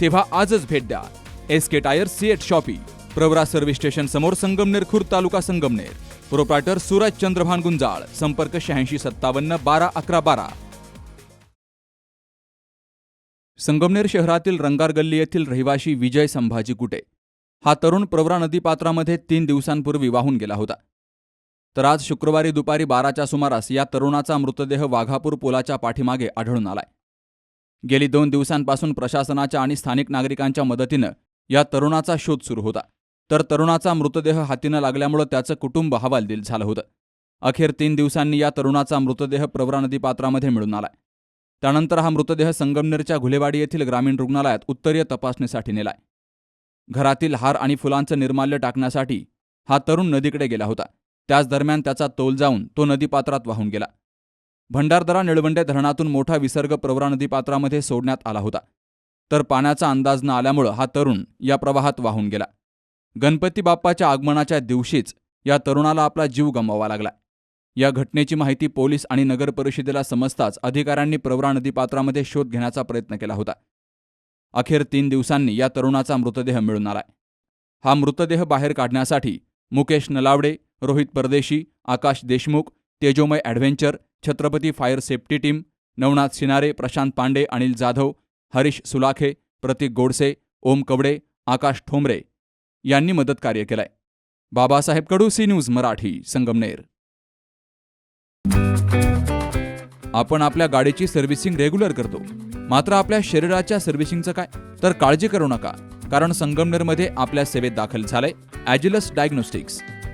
तेव्हा आजच भेट द्या. S K tyre CEAT shoppe Pravara service station समोर संगमनेर खुर्द तालुका संगमनेर. प्रोप्रायटर सूरज चंद्रभान गुंजाळ संपर्क शहाऐंशी सत्तावन्न बारा अकरा बारा. संगमनेर शहरातील रंगार गल्ली येथील रहिवाशी विजय संभाजी कुटे. हा तरुण प्रवरा नदीपात्रामध्ये तीन दिवसांपूर्वी वाहून गेला होता. तर आज शुक्रवारी दुपारी बाराच्या सुमारास या तरुणाचा मृतदेह वाघापूर पुलाच्या पाठीमागे आढळून आलाय. गेली दोन दिवसांपासून प्रशासनाच्या आणि स्थानिक नागरिकांच्या मदतीनं या तरुणाचा शोध सुरू होता. तर तरुणाचा मृतदेह हातीनं लागल्यामुळं त्याचं कुटुंब हवालदिल झालं होतं. अखेर तीन दिवसांनी या तरुणाचा मृतदेह प्रवरा नदीपात्रामध्ये मिळून आलाय. त्यानंतर हा मृतदेह संगमनेरच्या घुलेवाडी येथील ग्रामीण रुग्णालयात उत्तरीय तपासणीसाठी नेलाय. घरातील हार आणि फुलांचं निर्माल्य टाकण्यासाठी हा तरुण नदीकडे गेला होता. त्याच दरम्यान त्याचा तोल जाऊन तो नदीपात्रात वाहून गेला. भंडारदरा निळवंडे धरणातून मोठा विसर्ग प्रवरा नदीपात्रामध्ये सोडण्यात आला होता. तर पाण्याचा अंदाज न आल्यामुळं हा तरुण या प्रवाहात वाहून गेला. गणपती बाप्पाच्या आगमनाच्या दिवशीच या तरुणाला आपला जीव गमवावा लागला. या घटनेची माहिती पोलीस आणि नगर परिषदेला समजताच अधिकाऱ्यांनी प्रवरा नदीपात्रामध्ये शोध घेण्याचा प्रयत्न केला होता. अखेर तीन दिवसांनी या तरुणाचा मृतदेह मिळून आलाय. हा मृतदेह बाहेर काढण्यासाठी Mukesh Nalawade Rohit Pardeshi Akash Deshmukh Tejomay adventure Chhatrapati fire safety team Navnath Sinare Prashant Pande Anil Jadhav Harish Sulakhe Pratik Godse Om Kawade Akash Thombare यांनी मदत कार्य केलंय. Babasaheb Kadu C news Marathi Sangamner. आपण आपल्या गाडीची सर्व्हिसिंग रेग्युलर करतो. मात्र आपल्या शरीराच्या सर्व्हिसिंगचं काय? तर काळजी करू नका कारण संगमनेरमध्ये आपल्या सेवेत दाखल झालंय Agilus diagnostics.